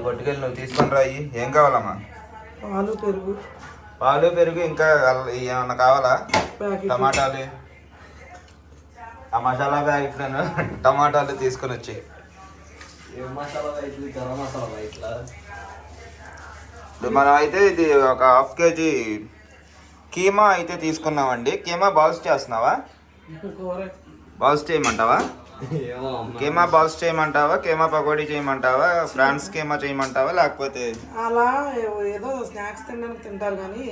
ఇది కొట్టుకెళ్ళి నువ్వు తీసుకొని రాయి. ఏం కావాలమ్మా? పాలు పెరుగు. పాలు పెరుగు ఇంకా ఏమన్నా కావాలా? టమాటాలు. ఆ మసాలా ప్యాకెట్లను టమాటాలు తీసుకొని వచ్చి మనం అయితే ఇది ఒక హాఫ్ కేజీ కీమా అయితే తీసుకున్నామండి. కీమా బాల్స్ చేస్తున్నావా? బాల్స్ చేయమంటావా? కీమా బాల్స్ చేయమంటావా? కీమా పకోడీ చేయమంటావా? ఫ్రాన్స్ కీమా చేయమంటావా? లేకపోతే అలా ఏదో స్నాక్స్ తినడానికి తింటారు కానీ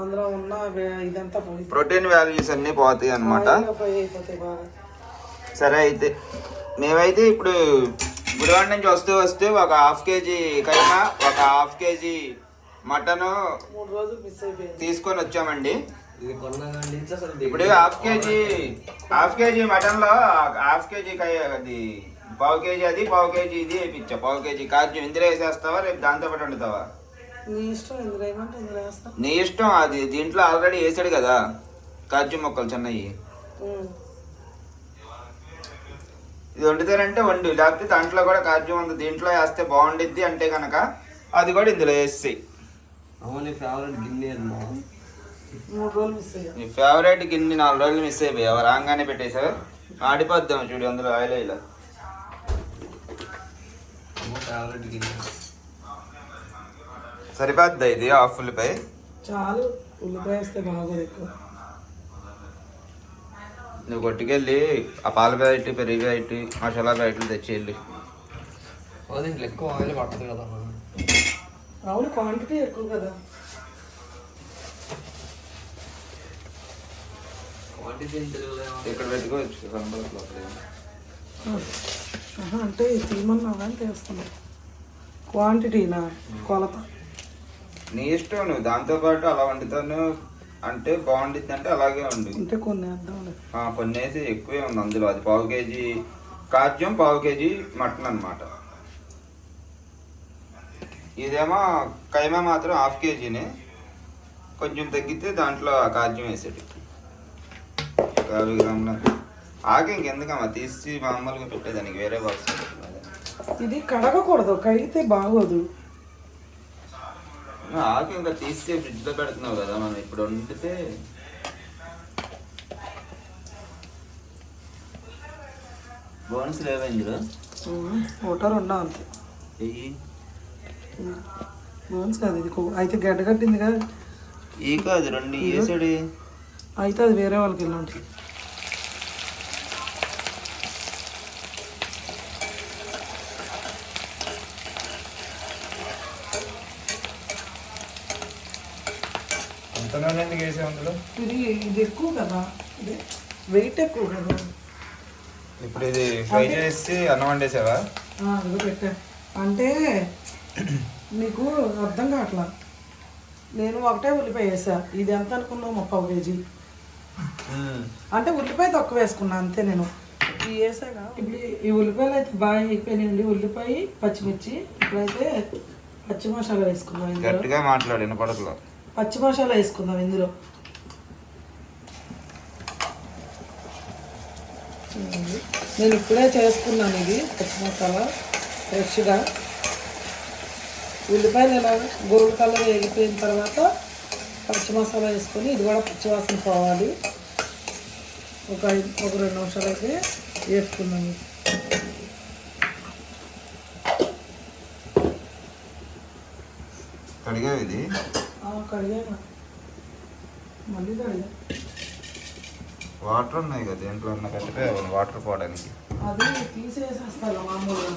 అందులో ఉన్న ఇదంతా పోయి ప్రోటీన్ వాల్యూస్ అన్నీ పోతాయి అనమాట సరే అయితే మేమైతే ఇప్పుడు గుడివాడ నుంచి వస్తూ వస్తూ ఒక హాఫ్ కేజీ కైమా ఒక హాఫ్ కేజీ మటన్ మూడు రోజులు మిస్ అయిపోయింది. తీసుకొని వచ్చామండి. ఇది కొన్నా కానీ నుంచి అసలు ఇప్పుడు హాఫ్ కేజీ హాఫ్ కేజీ మటన్లో హాఫ్ కేజీ అది పావు కేజీ అది పావు కేజీ ఇది వేయించా పావు కేజీ కాజు ఇందులో వేసేస్తావా రేపు దాంతో పాటు వండుతావా? నీ ఇష్టం ఇందులో ఏమంటే ఇందులో వేస్తా. నీ ఇష్టం అది దీంట్లో ఆల్రెడీ వేసాడు కదా కాజు మొక్కలు చిన్నవి. ఇది వండుతారంటే వండు లేకపోతే దాంట్లో కూడా కాజు ఉంది దీంట్లో వేస్తే బాగుండిద్ది అంటే కనుక అది కూడా ఇందులో వేసి అమ్మ నీ ఫేవరెట్ గిన్నె అమ్మా మూడు రోజులు మిస్ అయ్యా. నీ ఫేవరెట్ గిన్నె నాలుగు రోజులు మిస్ అయిపోయావు. రాగానే పెట్టేసావు ఆడిపోద్దాం చూడు అందులో ఆయిల్ ఇలా గిన్నె సరిపోద్దా ఇది హాఫ్ ఫుల్పై చాలు. ఉల్లిపాయ వేస్తే బాగోదు ఎక్కువ. నువ్వు కొట్టుకెళ్ళి ఆ పాల ప్యాకెట్ పెరుగు ప్యాకెట్ మసాలా ప్యాకెట్లు దీంట్లో ఎక్కువ ఆయిల్ పడుతుంది కదా. అవును క్వాంటిటీ ఎక్కువ కదా క్వాంటిటీ ఏం తెలియదు ఇక్కడ అంటే తీయమన్నా కానీ చేస్తున్నా క్వాంటిటీనా కొలత. నీ ఇష్టం నువ్వు దాంతో పాటు అలా వండుతాను అంటే బాగుండిద్ది అంటే అలాగే ఉండు అంటే కొన్ని కొన్ని వేసి ఎక్కువే ఉంది అందులో. అది పావు కేజీ కాజ్యం పావు కేజీ మటన్ అన్నమాట. ఇదేమో కైమా మాత్రం హాఫ్ కేజీనే. కొంచెం తగ్గితే దాంట్లో ఆ కాజ్యం వేసాడు యాభై గ్రాముల ఆకి ఇంకెందుకమ్మా? తీసి మామూలుగా పెట్టేదానికి వేరే బాక్స్ ఇది కడగకూడదు కడిగితే బాగోదు. ఆకి ఇంకా తీసి ఫ్రిడ్జ్లో పెడుతున్నావు కదా మనం ఇప్పుడు వండితే బోన్స్ లేవా ఇందులో ఒకటో రెండో అంతే. బోన్స్ కాదు ఇది. అయితే గడ్డ కట్టింది కదా. ఈ కాదు రెండు వేసాడు. అయితే అది వేరే వాళ్ళకి వెళ్ళండి అంత ఎందుకు వేసే అందులో? ఇది ఇది ఎక్కువ కదా. ఇది వెయిట్ ఎక్కువ కదా. ఇప్పుడు ఇది ఫ్రై చేసి అన్నం వండేసావా? ఆ, అదిగో పెట్టా. అంటే నీకు అర్థం కావట్లా. నేను ఒకటే ఉల్లిపాయ వేసా. ఇది ఎంత అనుకున్నావు? ముప్పై కేజీ. అంటే ఉల్లిపాయ తక్కువ వేసుకున్నా అంతే నేను. ఈ వేసాక ఇప్పుడు ఈ ఉల్లిపాయలు అయితే బాగా అయిపోయినాయండి. ఉల్లిపాయ పచ్చిమిర్చి ఇప్పుడైతే పచ్చి మసాలా ఇందులో. గట్టిగా మాట్లాడు వినపడకలో పచ్చి మసాలా వేసుకుందాం ఇందులో. నేను ఇప్పుడే చేసుకున్నాను ఇది పచ్చి మసాలా ఫ్రెష్గా. ఉల్లిపాయలు ఇలా గోల్డ్ కలర్ వేగిపోయిన తర్వాత పచ్చి మసాలా వేసుకొని ఇది కూడా పచ్చి వాసన పోవాలి. ఒక ఒక రెండు నిమిషాలు అయితే వేసుకున్నాం కడిగా ఇది? కడిగాను. మళ్ళీ కడిగా వాటర్ ఉన్నాయి కదా దేంట్లో ఉన్న కట్టిపోయావు వాటర్ పోవడానికి. అది తీసేసేస్తాను మామూలుగా.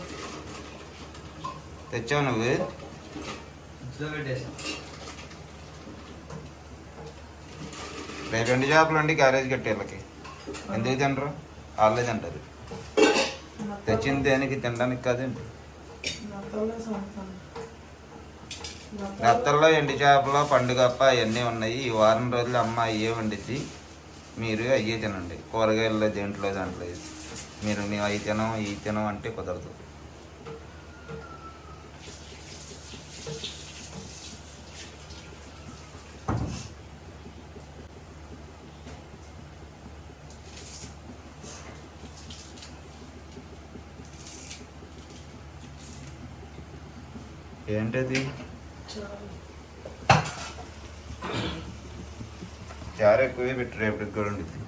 తెచ్చావు నువ్వు? రేపు రెండు చేపలు అండి క్యారేజ్ కట్టి వీళ్ళకి. ఎందుకు తినరు? వాళ్ళే తింటారు. తెచ్చింది దేనికి? తినడానికి కాదండి నత్తల్లో ఎండి చేపలు పండుగప్ప అవన్నీ ఉన్నాయి. ఈ వారం రోజులు అమ్మ అయ్యే వండిద్ది. మీరు అయ్యే తినండి. కూరగాయల్లో దేంట్లో దాంట్లో వేసి. మీరు నేను అవి తినం ఇవి తినం అంటే కుదరదు. ఏంటది? చారు ఎక్కువే పెట్టి రేపటికి కూడా ఉండిద్ది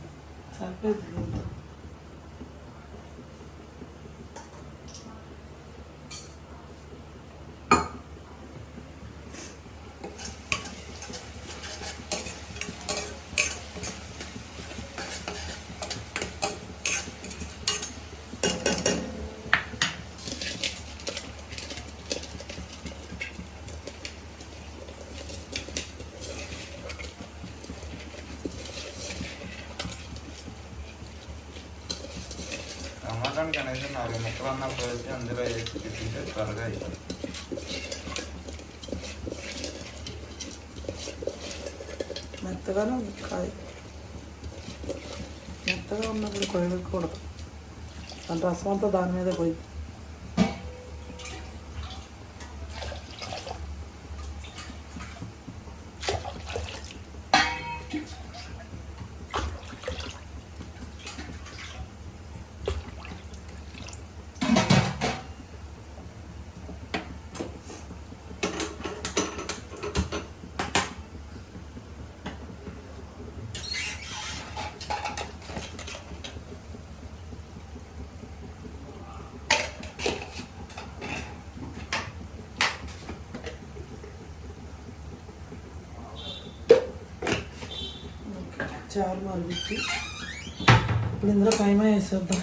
సరిపోయింది టమాటాని కనీసం నాలుగు ముక్కలు అన్నా పోసి అందులో వేసి తింటే త్వరగా అయిపోతుంది మెత్తగానే ఉంది కాయ మెత్తగా ఉన్నప్పుడు కొయ్యకూడదు దాని రసం అంతా దాని మీదే పోయి చారు మరుగుచ్చి ఇప్పుడు ఇందులో కైమా వేసేద్దాం.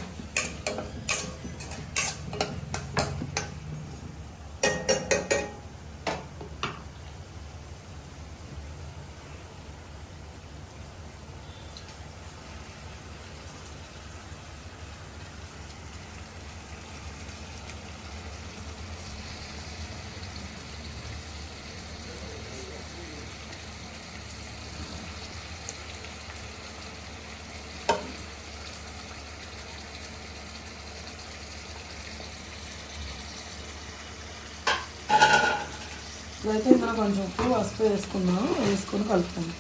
ఇప్పుడైతే ఇందులో కొంచెం ఉప్పు పసుపు వేసుకున్నాం వేసుకొని కలుపుతాను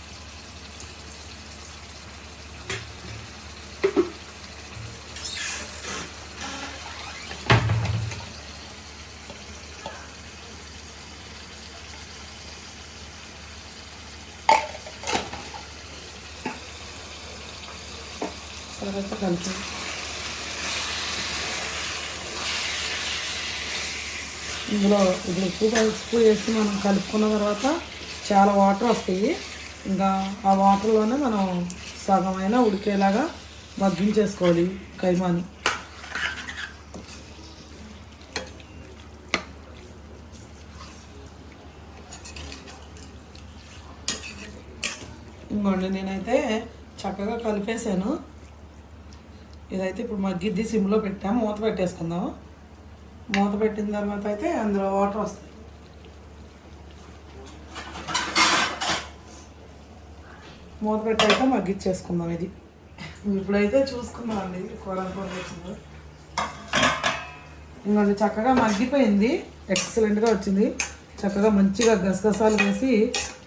తర్వాత కలిపి ఇందులో ఉప్పు ఉప్పు వేసి మనం కలుపుకున్న తర్వాత చాలా వాటర్ వస్తాయి. ఇంకా ఆ వాటర్లోనే మనం సగమైన ఉడికేలాగా మగ్గించేసుకోవాలి కైమాని. ఇంకోండి నేనైతే చక్కగా కలిపేసాను ఇదైతే ఇప్పుడు మగ్గిద్ది సిమ్లో పెట్టాము మూత పెట్టేసుకుందాం. మూత పెట్టిన తర్వాత అయితే అందులో వాటర్ వస్తాయి. మూత పెట్టాక మగ్గిచ్చేసుకుందాం ఇది. ఇప్పుడైతే చూసుకుందాం అండి కూర వచ్చిందో. ఇంకొంచెం చక్కగా మగ్గిపోయింది. ఎక్సలెంట్గా వచ్చింది. చక్కగా మంచిగా గసగసాలు వేసి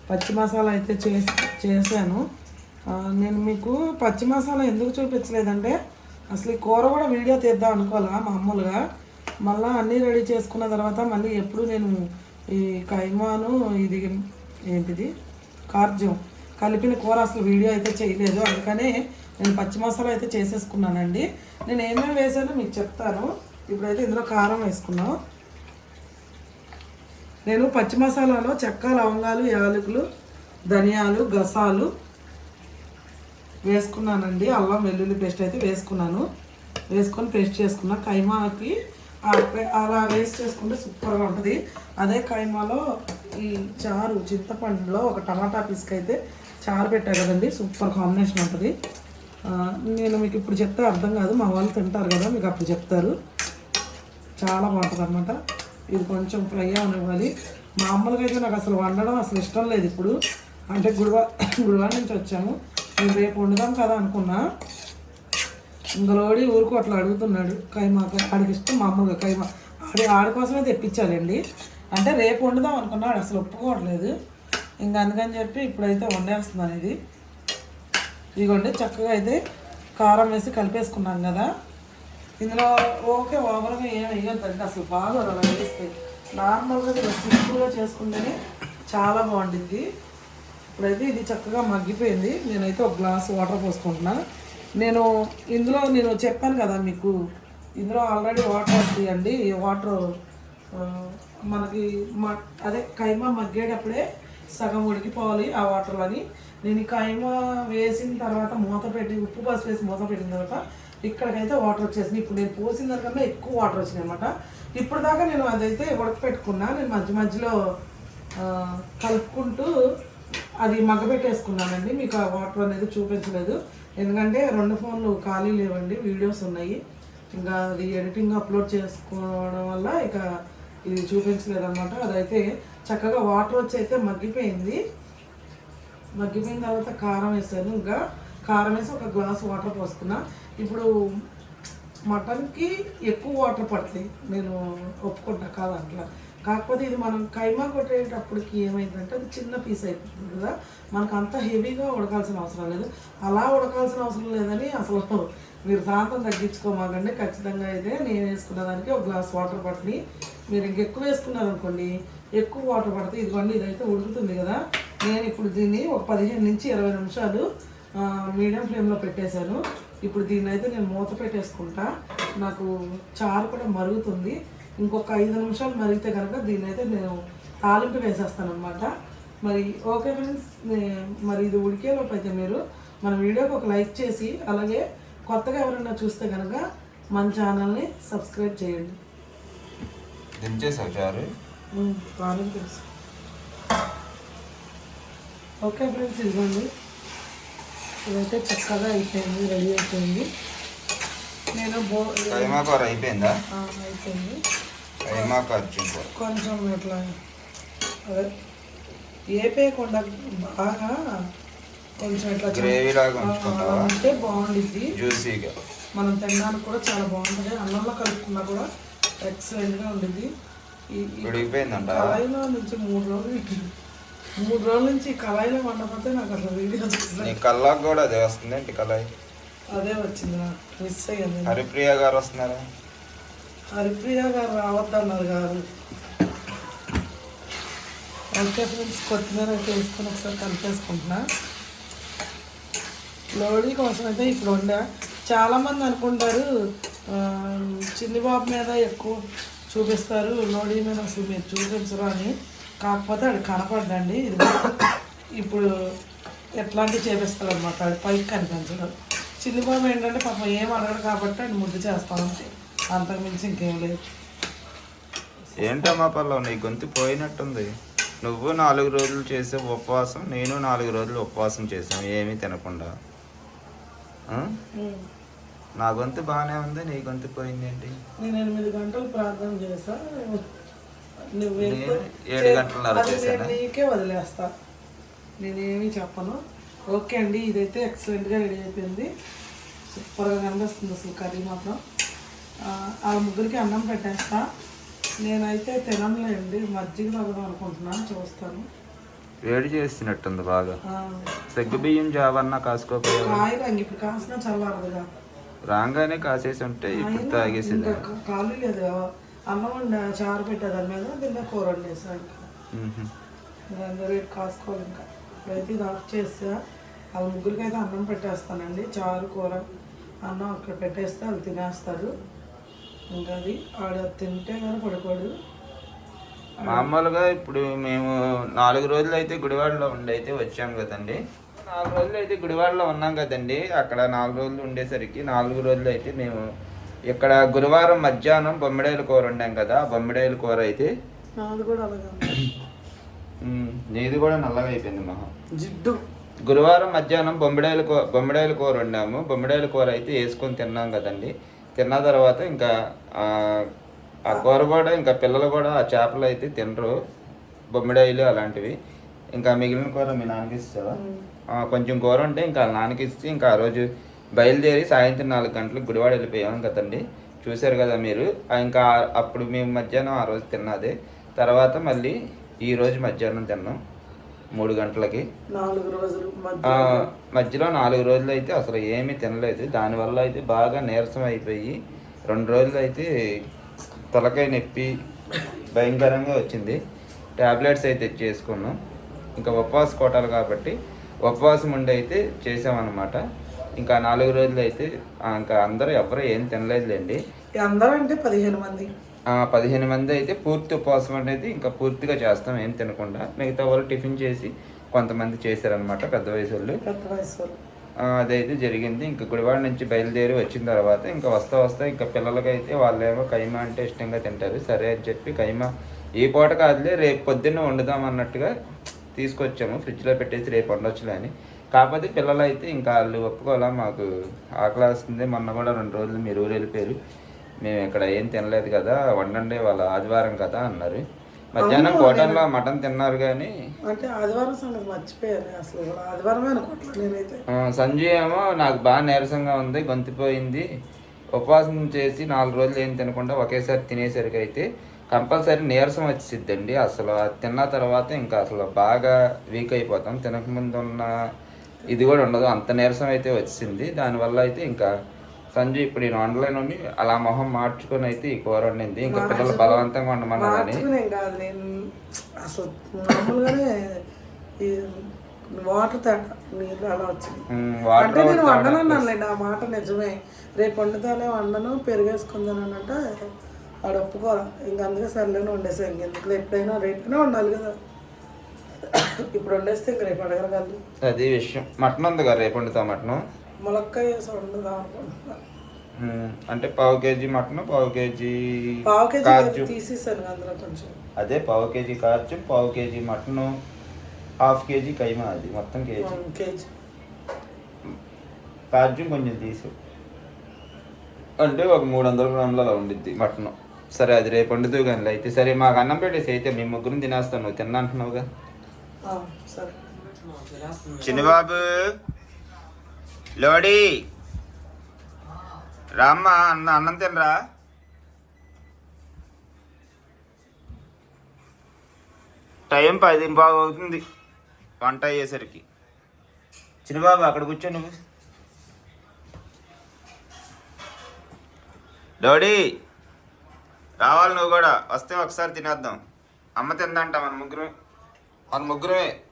పచ్చి మసాలా అయితే చేసి చేశాను. నేను మీకు పచ్చి మసాలా ఎందుకు చూపించలేదంటే అసలు ఈ కూర కూడా వీడియో తీద్దాం అనుకోవాలా మామూలుగా. మళ్ళీ అన్నీ రెడీ చేసుకున్న తర్వాత మళ్ళీ ఎప్పుడు నేను ఈ కైమాను ఇది ఏంటిది? కార్జ్యం కలిపిన కూర అసలు వీడియో అయితే చేయలేదు. అందుకనే నేను పచ్చి మసాలా అయితే చేసేసుకున్నానండి. నేను ఏమేమి వేసానో మీకు చెప్తాను. ఇప్పుడైతే ఇందులో కారం వేసుకున్నాం నేను పచ్చి మసాలాలో చెక్క లవంగాలు యాలకులు ధనియాలు గసాలు వేసుకున్నానండి. అల్లం వెల్లుల్లి పేస్ట్ అయితే వేసుకున్నాను. వేసుకొని పేస్ట్ చేసుకున్నా కైమాకి అలా వేస్ట్ చేసుకుంటే సూపర్గా ఉంటుంది. అదే కైమాలో ఈ చారు చింతపండులో ఒక టమాటా పిసుకైతే అయితే చారు పెట్టా కదండి. సూపర్ కాంబినేషన్ ఉంటుంది. నేను మీకు ఇప్పుడు చెప్తే అర్థం కాదు. మా వాళ్ళు తింటారు కదా మీకు అప్పుడు చెప్తారు. చాలా బాగుంటుంది అనమాట ఇది కొంచెం ఫ్రై అవనివ్వాలి. మామూలుగా అయితే నాకు అసలు వండడం అసలు ఇష్టం లేదు ఇప్పుడు. అంటే గుడివా గుడివాడ నుంచి వచ్చాము. నేను రేపు వండుదాం కదా అనుకున్నా. ఇంకలోడి ఊరుకు అట్లా అడుగుతున్నాడు. కైమా ఆడికి ఇష్టం మామూలుగా కైమా. ఆడి ఆడి కోసమే తెప్పించాలండి. అంటే రేపు వండుదాం అనుకున్నాడు. అసలు ఒప్పుకోవట్లేదు. ఇంకా అందుకని చెప్పి ఇప్పుడైతే వండేస్తున్నాను ఇది ఇదిగోండి చక్కగా అయితే కారం వేసి కలిపేసుకున్నాం కదా. ఇందులో ఓకే ఓవర్గా ఏం వేయద్దండి అసలు బాగా అలా వేస్తే. నార్మల్గా ఇలా సింపుల్గా చేసుకుంటేనే చాలా బాగుంటుంది. ఇప్పుడైతే ఇది చక్కగా మగ్గిపోయింది. నేనైతే ఒక గ్లాస్ వాటర్ పోసుకుంటున్నాను. నేను ఇందులో నేను చెప్పాను కదా మీకు ఇందులో ఆల్రెడీ వాటర్ వస్తాయండి. వాటర్ మనకి మ అదే కైమా మగ్గేటప్పుడే సగం ఉడికిపోవాలి ఆ వాటర్లోని నేను ఈ వేసిన తర్వాత మూత పెట్టి ఉప్పు పసుపు వేసి మూత పెట్టిన తర్వాత ఇక్కడికైతే వాటర్ వచ్చేసింది. ఇప్పుడు నేను పోసిన దానికన్నా ఎక్కువ వాటర్ వచ్చినాయి అనమాట ఇప్పుడు దాకా నేను అదైతే ఉడకపెట్టుకున్నా నేను మధ్య మధ్యలో కలుపుకుంటూ అది మగ్గబెట్టేసుకున్నానండి మీకు ఆ వాటర్ అనేది చూపించలేదు. ఎందుకంటే రెండు ఫోన్లు ఖాళీ లేవండి. వీడియోస్ ఉన్నాయి. ఇంకా అది ఎడిటింగ్ అప్లోడ్ చేసుకోవడం వల్ల ఇక ఇది చూపించలేదు అనమాట అదైతే చక్కగా వాటర్ వచ్చి అయితే మగ్గిపోయింది. మగ్గిపోయిన తర్వాత కారం వేసాను. ఇంకా కారం వేసి ఒక గ్లాస్ వాటర్ పోసుకున్నా. ఇప్పుడు మటన్కి ఎక్కువ వాటర్ పడతాయి నేను ఒప్పుకుంటా కాదు అట్లా. కాకపోతే ఇది మనం కైమా కొట్టేటప్పటికి ఏమైందంటే అది చిన్న పీస్ అయిపోతుంది కదా. మనకు అంత హెవీగా ఉడకాల్సిన అవసరం లేదు. అలా ఉడకాల్సిన అవసరం లేదని అసలు మీరు శాంతం తగ్గించుకోమాకండి. ఖచ్చితంగా అయితే నేను వేసుకున్న దానికి ఒక గ్లాస్ వాటర్ పట్టి మీరు ఇంకెక్కువ వేసుకున్నారనుకోండి ఎక్కువ వాటర్ పడితే ఇదిగోండి ఇదైతే ఉడుకుతుంది కదా. నేను ఇప్పుడు దీన్ని ఒక పదిహేను నుంచి ఇరవై నిమిషాలు మీడియం ఫ్లేమ్లో పెట్టేశాను. ఇప్పుడు దీన్ని అయితే నేను మూత పెట్టేసుకుంటా. నాకు చారు కూడా మరుగుతుంది. ఇంకొక ఐదు నిమిషాలు మరిగితే కనుక దీన్ని అయితే నేను తాలింపు వేసేస్తాను అనమాట మరి ఓకే ఫ్రెండ్స్ మరి ఇది ఉడికేలోపు అయితే మీరు మన వీడియోకి ఒక లైక్ చేసి అలాగే కొత్తగా ఎవరైనా చూస్తే కనుక మన ఛానల్ని సబ్స్క్రైబ్ చేయండి. దించేసావు చారు? బాగానే తెలుసు. ఓకే ఫ్రెండ్స్ ఇదిగోండి. ఇదైతే చక్కగా అయిపోయింది రెడీ అయిపోయింది. నేను బో కూర అయిపోయిందా? అయిపోయింది. కూర కొంచెం ఇట్లా అదే ఏపేయకుండా బాగా కొంచెం ఇట్లా గ్రేవీ లాగా ఉంటే బాగుండిద్ది. జ్యూసీగా మనం తినడానికి కూడా చాలా బాగుంటుంది. అన్నంలో కలుపుకున్నా కూడా ఎక్సలెంట్గా ఉండిద్ది. ఉడికిపోయిందంట కళాయిలో నుంచి మూడు రోజులు మూడు రోజుల నుంచి కళాయిలో వండకపోతే నాకు అసలు వీడియో నీ కల్లాకు కూడా అదే వస్తుంది ఏంటి కళాయి? అదే వచ్చింది మిస్ అయ్యింది. హరిప్రియ గారు వస్తున్నారా? హరిప్రియ గారు రావద్దన్నారు గారు. ఓకే ఫ్రెండ్స్ కొత్తిమీర వేసుకొని ఒకసారి కలిపేసుకుంటున్నా. లోడీ కోసం అయితే ఇప్పుడు వండా. చాలామంది అనుకుంటారు చిన్ని బాబు మీద ఎక్కువ చూపిస్తారు. లోడీ మీద అసలు మీరు చూపించరు అని. కాకపోతే అది కనపడ్డండి ఇది ఇప్పుడు ఎట్లాంటివి చేపిస్తారు అనమాట అది పైకి కనిపించడం చిన్ని బాబు ఏంటంటే పాపం ఏం అడగడు కాబట్టి అది ముద్దు చేస్తామంటే అంతకు మించి ఇంకేం లేదు. ఏంటమ్మా పల్లవ్ నీ గొంతు పోయినట్టుంది. నువ్వు నాలుగు రోజులు చేసే ఉపవాసం నేను నాలుగు రోజులు ఉపవాసం చేసాం. ఏమీ తినకుండా. నా గొంతు బాగానే ఉంది నీ గొంతు పోయింది ఏంటి నేను ఎనిమిది గంటలు ప్రార్థన చేసా నువ్వు ఏడు చేశానా? నీకే వదిలేస్తా. నేనేమి చెప్పను. ఓకే అండి ఇదైతే ఎక్సలెంట్గా రెడీ అయిపోయింది. సూపర్గా కనిపిస్తుంది అసలు కర్రీ మాత్రం. ఆ, ముగ్గురికి అన్నం పెట్టేస్తా. నేనైతే తిననులేండి మజ్జిగ తాగుదాం అనుకుంటున్నాను చూస్తాను. వేడి చేసినట్టుంది బాగా. సగ్గు బియ్యం జావన్నా కాయలు ఇంక ఇప్పుడు కాసిన చల్లారదుగా రాగానే కాసేసి ఉంటే ఇప్పుడు తాగేసేది ఇంకా కా- ఖాళీ లేదు. అన్నం వండా చారు పెట్టే దాని మీద దీన్ని కూర వండేసాను రేపు కాసుకోవాలి ఇంకా. ఇప్పుడైతే ఇది ఆఫ్ చేస్తా. వాళ్ళ ముగ్గురికి అయితే అన్నం పెట్టేస్తానండి. చారు కూర అన్నం అక్కడ పెట్టేస్తే వాళ్ళు తినేస్తారు. ఇంకా అది ఆడ తింటే కానీ పడుకోడు. మామూలుగా ఇప్పుడు మేము నాలుగు రోజులు అయితే గుడివాడలో ఉండి అయితే వచ్చాం కదండి. నాలుగు రోజులు అయితే గుడివాడలో ఉన్నాం కదండి. అక్కడ నాలుగు రోజులు ఉండేసరికి నాలుగు రోజులు అయితే మేము ఇక్కడ గురువారం మధ్యాహ్నం బొమ్మిడాయల కూర వండాం కదా బొమ్మిడాయల కూర అయితే నాది కూడా నల్లగా అయిపోయింది మహా. జిడ్డు. గురువారం మధ్యాహ్నం బొమ్మిడాయల కూ బొమ్మిడాయల కూర వండాము బొమ్మిడాయల కూర అయితే వేసుకొని తిన్నాం కదండి. తిన్న తర్వాత ఇంకా ఆ, కూర కూడా ఇంకా పిల్లలు కూడా ఆ చేపలు అయితే తినరు. బొమ్మిడాయలు అలాంటివి. ఇంకా మిగిలిన కూర మీ నాన్నకి ఇస్తావా? కొంచెం కూర ఉంటే ఇంకా వాళ్ళ నాన్నకి ఇచ్చి ఇంకా ఆ రోజు బయలుదేరి సాయంత్రం నాలుగు గంటలకు గుడివాడ వెళ్ళిపోయాం కదండి. చూశారు కదా మీరు. ఇంకా అప్పుడు మేము మధ్యాహ్నం ఆ రోజు తిన్నది. తర్వాత మళ్ళీ ఈ రోజు మధ్యాహ్నం తిన్నాం మూడు గంటలకి. నాలుగు రోజులు మధ్యలో నాలుగు రోజులు అయితే అసలు ఏమీ తినలేదు. దానివల్ల అయితే బాగా నీరసం అయిపోయి రెండు రోజులు అయితే తలకాయ నొప్పి భయంకరంగా వచ్చింది. ట్యాబ్లెట్స్ అయితే చేసుకున్నాం ఇంకా ఉపవాస కోటాలు కాబట్టి ఉపవాసం ఉండి అయితే చేసామన్నమాట. ఇంకా నాలుగు రోజులు అయితే ఇంకా అందరూ ఎవరు ఏం తినలేదులేండి. అందరూ అంటే పదిహేను మంది. పదిహేను మంది అయితే పూర్తి ఉపవాసం అనేది ఇంకా పూర్తిగా చేస్తాం ఏం తినకుండా. మిగతా వాళ్ళు టిఫిన్ చేసి కొంతమంది చేశారనమాట పెద్ద వయసు వాళ్ళు పెద్ద వయసు వాళ్ళు. అదైతే జరిగింది. ఇంకా గుడివాడ నుంచి బయలుదేరి వచ్చిన తర్వాత ఇంకా వస్తా వస్తా ఇంకా పిల్లలకైతే వాళ్ళేమో కైమా అంటే ఇష్టంగా తింటారు. సరే అని చెప్పి కైమా ఈ పూట కాదులే రేపు పొద్దున్న వండుదాం అన్నట్టుగా తీసుకొచ్చాము. ఫ్రిడ్జ్లో పెట్టేసి రేపు వండొచ్చులే అని. కాకపోతే పిల్లలు అయితే ఇంకా వాళ్ళు ఒప్పుకోవాలా? మాకు ఆకలి వస్తుంది. మొన్న కూడా రెండు రోజులు మీరు ఊరు వెళ్ళిపోయారు. మేము ఇక్కడ ఏం తినలేదు కదా వండండి వాళ్ళ ఆదివారం కదా అన్నారు. మధ్యాహ్నం హోటల్లో మటన్ తిన్నారు కానీ అంటే ఆదివారం సంగతి మర్చిపోయాను అసలు. ఇవాళ ఆదివారమే అనుకోవట్లేదు నేనైతే. ఆ, సంజయ్ ఏమో నాకు బాగా నీరసంగా ఉంది గొంతిపోయింది ఉపవాసం చేసి నాలుగు రోజులు ఏం తినకుండా ఒకేసారి తినేసరికి అయితే కంపల్సరీ నీరసం వచ్చిద్దండి అసలు తిన్న తర్వాత ఇంకా అసలు బాగా వీక్ అయిపోతాం. తినకముందు ఉన్న ఇది కూడా ఉండదు. అంత నీరసం అయితే వచ్చింది. దానివల్ల అయితే ఇంకా సంజయ్ ఇప్పుడు నేను ఆన్లైన్ ఉండి అలా మొహం మార్చుకొని అయితే ఈ కూర వండింది. ఇంకా పిల్లలు బలవంతంగా వండమన్నా కానీ అసలు మామూలుగానే వాటర్ తేట నీళ్ళు అలా వచ్చింది. అంటే నేను వండనన్నానులేండి. ఆ మాట నిజమే. రేపు వండుతానే వండను పెరిగేసుకుందాను వాడు ఒప్పుకోరా ఇంక అందుకే సర్లేని వండేసా. ఇంకెందుకు ఎప్పుడైనా రేపైనా వండాలి కదా. ఇప్పుడు వండేస్తే ఇంక రేపు అడగరగలరు అది విషయం. మటన్ ఉంది కదా రేపు వండుతాం మటన్. ములక్కాయ వండుదాం. అంటే పావు కేజీ మటన్ పావు కేజీ పావు కేజీ తీసేసాను అందులో కొంచెం. అదే పావు కేజీ కాజు పావు కేజీ మటన్ హాఫ్ కేజీ కైమా అది మొత్తం కేజీ. కేజీ. కాజు కొంచెం తీసు. అంటే ఒక మూడు వందల గ్రాముల అలా ఉండిద్ది మటన్. సరే అది రేపు వండుతూ కానీ అయితే. సరే మాకు అన్నం పెట్టేసి అయితే మీ ముగ్గురు తినేస్తాను నువ్వు తిన్నా అంటున్నావుగా? ఆ, సరే. చిన్నబాబు లోడి. రామ్మా అన్న అన్నం తినరా? టైం పది బాగా అవుతుంది. వంట అయ్యేసరికి. చిన్నబాబు అక్కడ కూర్చో నువ్వు. లోడి. రావాలి నువ్వు కూడా. వస్తే ఒకసారి తినేద్దాం. అమ్మ తిందంట మన ముగ్గురు మన ముగ్గురమే.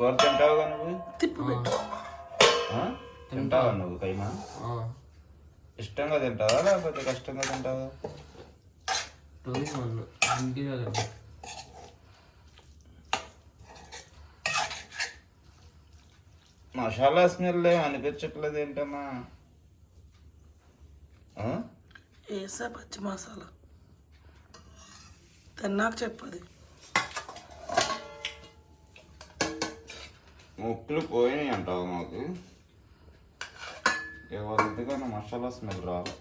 కూర తింటావుగా నువ్వు? తిప్పు పెట్టు? తింటావా నువ్వు కైమా? ఇష్టంగా తింటావా లేకపోతే కష్టంగా తింటావా? మసాలా స్మెల్ అనిపించట్లేదు ఏంటమ్మా? వేసా పచ్చి మసాలా. తిన్నాక చెప్పది ముక్కులు పోయినాయి అంటావు మాకు ఎందుకన్నా మసాలా స్మెల్ రాదు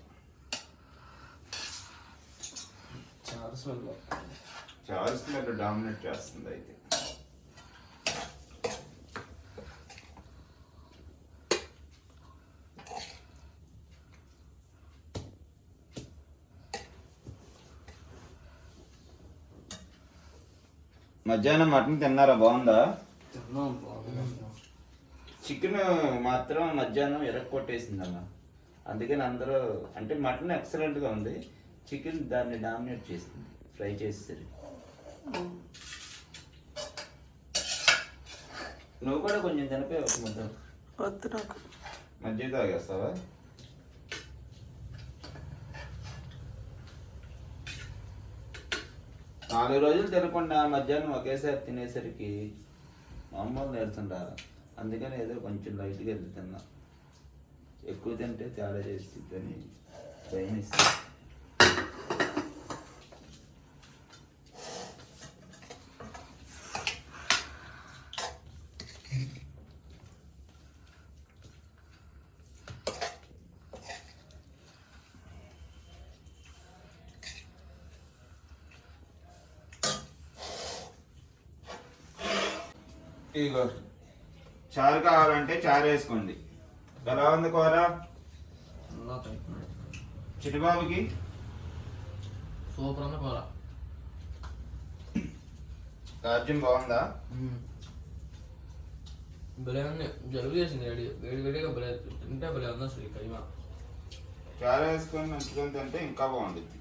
చాలా స్మెల్ డామినేట్ చేస్తుంది అయితే. మధ్యాహ్నం మటన్ తిన్నారా? బాగుందా? చికెన్ మాత్రం మధ్యాహ్నం ఎరక్కొట్టేసింది అన్న అందుకని అందరూ అంటే మటన్ ఎక్సలెంట్గా ఉంది. చికెన్ దాన్ని డామినేట్ చేసింది ఫ్రై చేసేసరి నువ్వు కూడా కొంచెం తినిపోయి ఒక ముద్ద. వద్దు నాకు. మజ్జిగ తాగేస్తావా? నాలుగు రోజులు తినకుండా మధ్యాహ్నం ఒకేసారి తినేసరికి మామూలు నేర్చుంటారు. అందుకని ఏదో కొంచెం లైట్గా వెళ్తున్నా ఎక్కువ తింటే తేడా చేస్తుందని భయం ఇస్తుంది ఇదిగో చారు కావాలంటే చారు వేసుకోండి. ఎలా ఉంది కూర? చిటిబాబుకి సూపర్ అన్న కూర. రాజ్యం బాగుందా? భలే ఉంది. జలుబు చేసింది వేడి వేడి వేడిగా భలే తింటే భలే ఉంది అసలు ఈ కైమా చారు వేసుకొని నంచుకొని తింటే ఇంకా బాగుంటుంది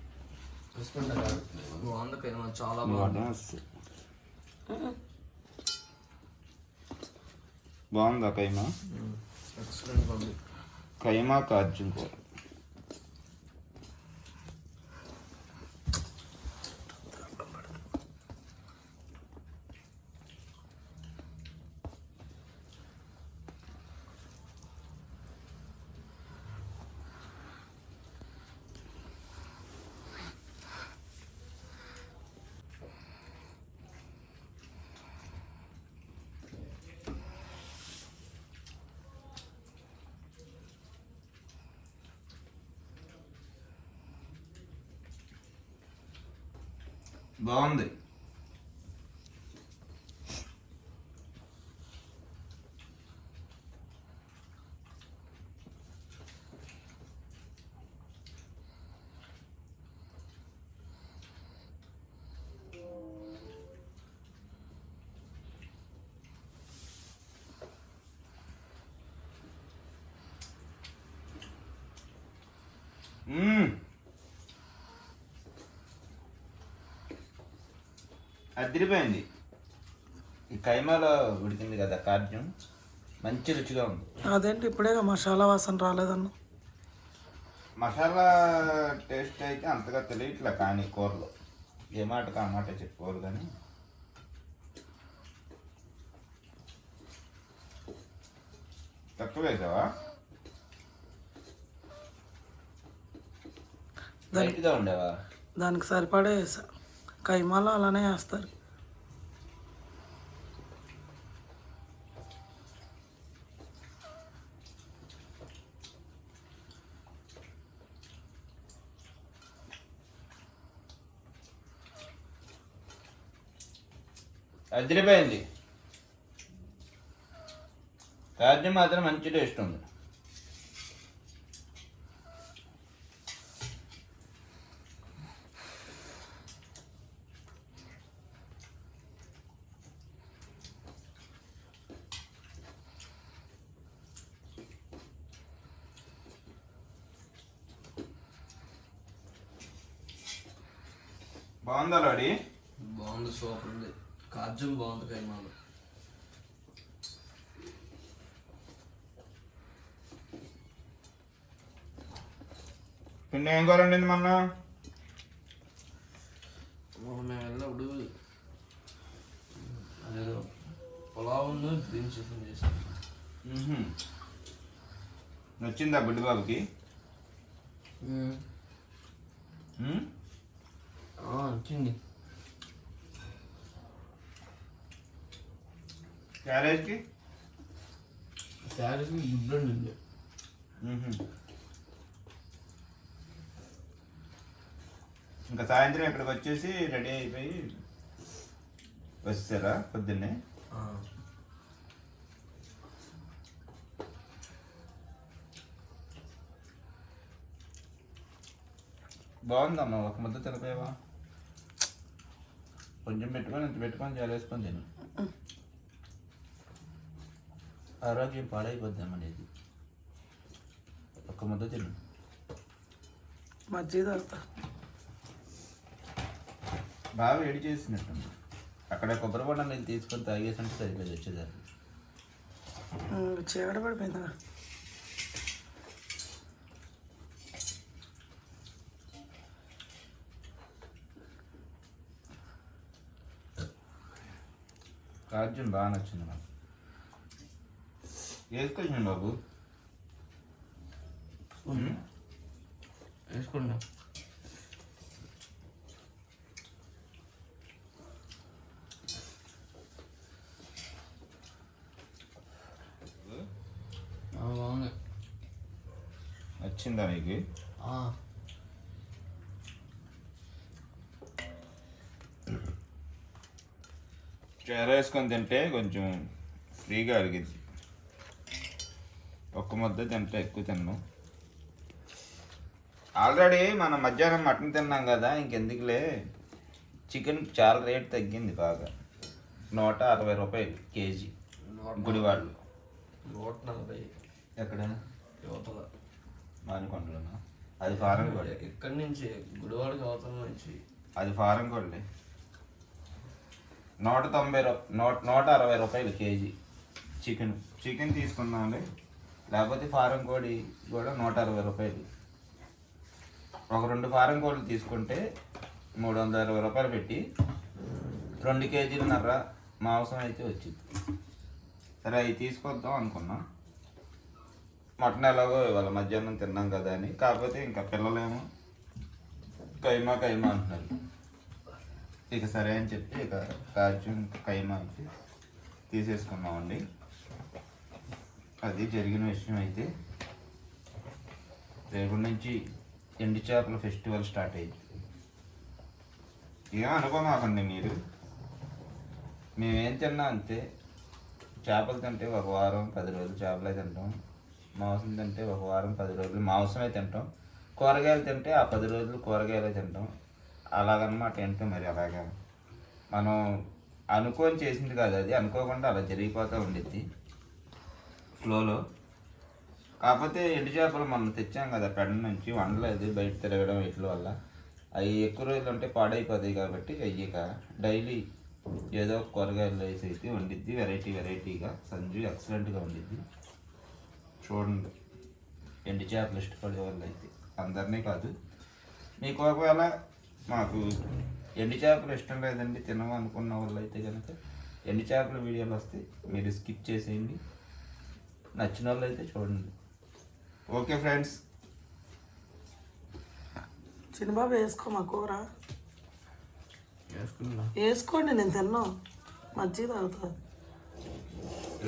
బాగుంది కైమా చాలా బాగుంది. బాగుందా కైమా కైమా కార్జున్ కూర బాగుంది మ్మ్. అదిరిపోయింది ఈ కైమాలో ఉడికింది కదా కార్జం మంచి రుచిగా ఉంది. అదేంటి ఇప్పుడే మసాలా వాసన రాలేదన్న. మసాలా టేస్ట్ అయితే అంతగా తెలియట్లే కానీ కూరలో. ఏ మాటకు ఆ మాట చెప్పుకోరు కానీ. తక్కువ వేసావా ఉండేవా? దానికి సరిపడే వేసా. కైమాలో అలానే వేస్తారు. అదిరిపోయింది. కార్జం మాత్రం మంచి టేస్ట్ ఉంది బాగుందా లాడి బాగుంది సూపర్ ఉంది కాజ్యం బాగుంది కైమాలో కూర వండింది మొన్న? మొన్న మేము వెళ్ళినప్పుడు అదేదో పులావ్ గ్రీన్ చికెన్ చేసాం మ్మ్హ్మ్. నచ్చిందా బుడ్డి బాబుకి? మ్మ్? వచ్చింది క్యారేజ్కి? శారీస్ గుడ్డు ఉండింది ఇంకా సాయంత్రం ఇక్కడికి వచ్చేసి రెడీ అయిపోయి వచ్చారా పొద్దున్నే? బాగుందమ్మా ఒక ముద్ద తినపోయావా? కొంచెం పెట్టుకొని ఇంత పెట్టుకొని జాలేసుకొని తిను. ఆరోగ్యం పాడైపోద్దాం అనేది ఒక ముద్ద తిను. మజ్జిగ బాగా వేడి చేసినట్టుంది. అక్కడ కొబ్బరి బొండ నీళ్ళు తీసుకొని తాగేసి సరిపోయింది వచ్చేదాన్ని. చీకటి పడిపోయిందా కాజ్యం బాగా నచ్చింది నాకు. వేసుకొచ్చాను బాబు. ఉమ్. నచ్చిందా నీకు? చీర వేసుకొని తింటే కొంచెం ఫ్రీగా అడిగింది. ఒక్క ముద్ద తింటే ఎక్కువ తిన్నాం. ఆల్రెడీ మనం మధ్యాహ్నం మటన్ తిన్నాం కదా ఇంకెందుకులే? చికెన్ చాలా రేట్ తగ్గింది బాగా. నూట అరవై రూపాయలు కేజీ గుడివాడలో. నూట నలభై. ఎక్కడ? యువతల మానికొండలోనా? అది ఫారం కోడి. ఇక్కడి నుంచి? గుడివాడకి అవతల నుంచి. అది ఫారం కోడి నూట తొంభై రూ నూట నూట అరవై రూపాయలు కేజీ. చికెన్ చికెన్ తీసుకుందామండి లేకపోతే ఫారం కోడి కూడా నూట అరవై రూపాయలు. ఒక రెండు ఫారం కోళ్ళు తీసుకుంటే మూడు వందల అరవై రూపాయలు పెట్టి రెండు కేజీలన్నర మాంసం అయితే వచ్చింది. సరే అవి తీసుకొద్దాం అనుకున్నా. మటన్ ఎలాగో ఇవాళ మధ్యాహ్నం తిన్నాం కదా అని. కాకపోతే ఇంకా పిల్లలేమో కైమా కైమా అంటున్నారు. ఇక సరే అని చెప్పి ఇక కాజు కైమా అయితే తీసేసుకున్నామండి. అది జరిగిన విషయం అయితే రేపు నుంచి ఎండి చేపల ఫెస్టివల్ స్టార్ట్ అయింది. ఏం అనుకోమాకండి మీరు? మేమేం తిన్నా అంతే. చేపలు తింటే ఒక వారం పది రోజులు చేపలే తింటాం. మాంసం తింటే ఒక వారం పది రోజులు మాంసమే తింటాం. కూరగాయలు తింటే ఆ పది రోజులు కూరగాయలే తింటాం. అలాగనమాట ఏంటో మరి అలాగా. మనం అనుకోని చేసింది కాదు అది. అనుకోకుండా అలా జరిగిపోతూ ఉండిద్ది. ఫ్లోలో. కాకపోతే ఎండు చేపలు మనం తెచ్చాం కదా పెడ నుంచి. వండలేదు. బయట తిరగడం వీటి వల్ల. అవి ఎక్కువ రోజులు ఉంటే పాడైపోతాయి కాబట్టి అయ్యాక డైలీ ఏదో కూరగాయలు వేసి అయితే వండిద్ది. వెరైటీ వెరైటీగా. సంజు ఎక్సలెంట్గా వండిద్ది. చూడండి. ఎండు చేపలు ఇష్టపడే వాళ్ళు అయితే. అందరినీ కాదు. మీకు ఒకవేళ మాకు ఎండు చేపలు ఇష్టం లేదండి తినమనుకున్న వాళ్ళు అయితే కనుక ఎండు చేపల వీడియోలు వస్తే మీరు స్కిప్ చేసేయండి. నచ్చిన వాళ్ళు అయితే చూడండి. Okay friends. చిన్నబాబు వేసుకో మా కూర? వేసుకున్నా. వేసుకోండి నేను తిన్నాను మజ్జిగ తాగుతా.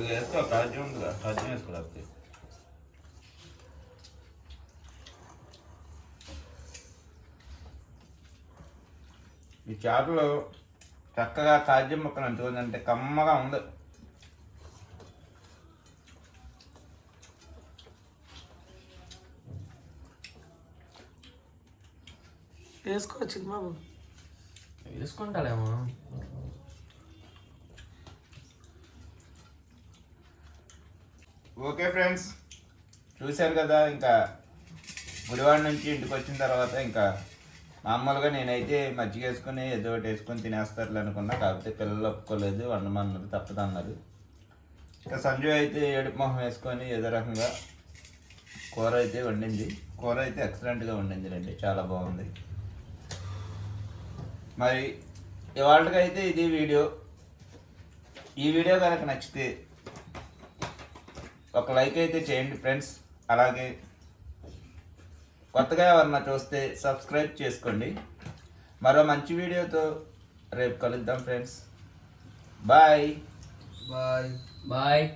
వేసుకో కాజు ఉందిగా. కాజు వేసుకోలేకపోతే ఈ చేపలు చక్కగా కాజ్యం ముక్కలు అంచుకుందంటే కమ్మగా ఉంది. వేసుకో చిన్నబాబు వేసుకుంటాడేమో ఓకే ఫ్రెండ్స్ చూశారు కదా ఇంకా గుడివాడ నుంచి ఇంటికి వచ్చిన తర్వాత ఇంకా మామూలుగా నేనైతే మజ్జిగ వేసుకుని ఏదో ఒకటి వేసుకొని తినేస్తారు అనుకున్నా. కాకపోతే పిల్లలు ఒప్పుకోలేదు వండమన్నారు తప్పదన్నారు ఇంకా సంజు అయితే ఏడుపు మొహం వేసుకొని ఏదో రకంగా కూర అయితే వండింది. కూర అయితే ఎక్సలెంట్గా వండింది రండి చాలా బాగుంది. మరి ఇవాళకైతే ఇది వీడియో. ఈ వీడియో కనుక నచ్చితే ఒక లైక్ అయితే చేయండి ఫ్రెండ్స్. అలాగే కొత్తగా ఎవరన్నా చూస్తే సబ్స్క్రైబ్ చేసుకోండి. మరో మంచి వీడియోతో రేపు కలుద్దాం ఫ్రెండ్స్. బాయ్. బాయ్. బాయ్.